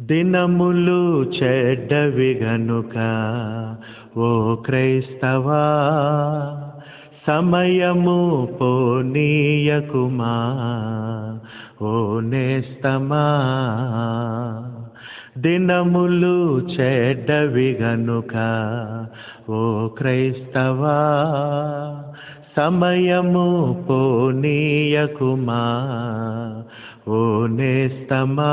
దినములు చెడ్డవి గనుక ఓ క్రైస్తవా సమయము పోనీయకుమా ఓ నేస్తమా. దినములు చెడ్డవి గనుక ఓ క్రైస్తవా సమయము పోనీయకుమా ఓ నేస్తమా.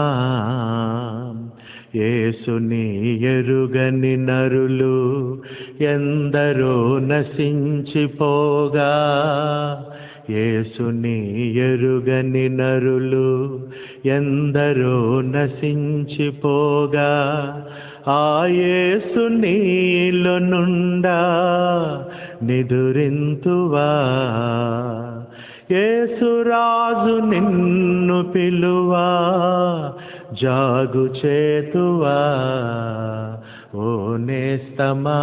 యేసుని ఎరుగని నరులు ఎందరో నశించిపోగా. యేసుని ఎరుగని నరులు ఎందరో నశించిపోగా. ఆ యేసు నుండా నిదురింతువా. యేసురాజు నిన్ను పిలువా జాగు చేతువా ఓ నేస్తమా.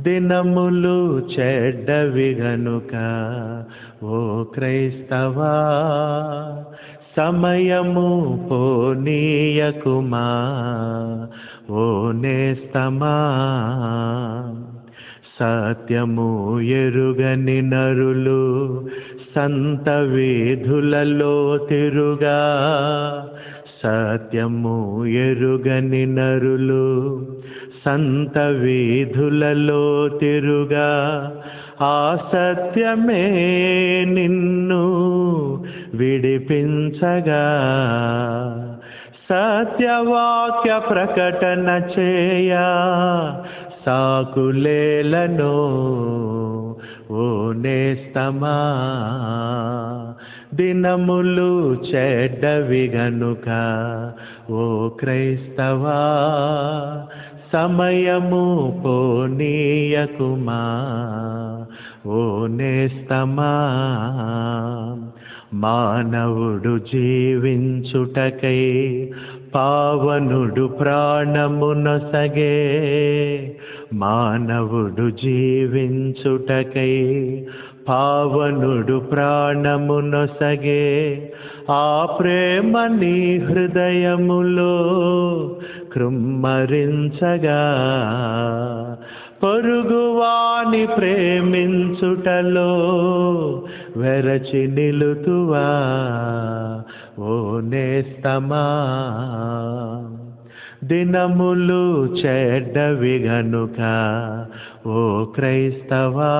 దినములు చెడ్డవి గనుక ఓ క్రైస్తవా. సమయము పోనీయకుమా ఓ నేస్తమా. సత్యము ఎరుగని నరులు సంత వేధులలో తిరుగా. సత్యము ఎరుగని నరులు సంత వీధులలో తిరుగా. ఆ సత్యమే నిన్ను విడిపించగా. సత్యవాక్య ప్రకటన చేయా. సాకులేలను ఓ నేస్తమా దినములు చెడ్డవి గనుక ఓ క్రైస్తవా? సమయము పోనీయకుమా? ఓ నేస్తమా మానవుడు జీవించుటకై పావనుడు ప్రాణమునొసగే మానవుడు జీవించుటకై పావనుడు ప్రాణమునొసగే ఆ ప్రేమ నీ హృదయములో కృమ్మరించగా. పొరుగువాని ప్రేమించుటలో వెరచి నిలుతువా ఓ నేస్తమా. దినములు చెడ్డవి గనుక ఓ క్రైస్తవా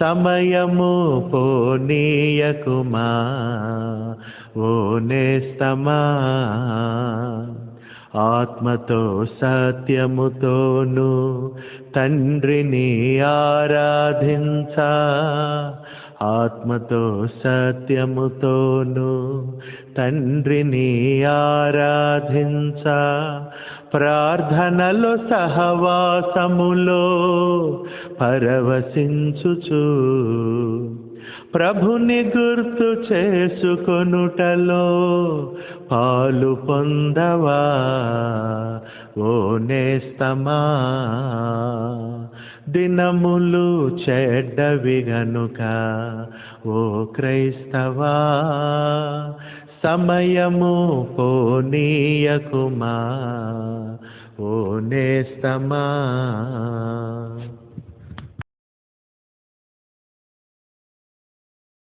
సమయము పోనీయకుమా ఓ నేస్తమా. ఆత్మతో సత్యముతోను తండ్రిని ఆరాధించా ఆత్మతో సత్యముతోను తండ్రిని ఆరాధించ. ప్రార్థనలో సహవాసములో పరవశించుచు ప్రభుని గుర్తు చేసుకొనుటలో పాలు పొందవా? ఓ నేస్తమా? దినములు చెడ్డవి గనుక ఓ క్రైస్తవా? సమయము పోనీయకుమా? ఓ నేస్తమా?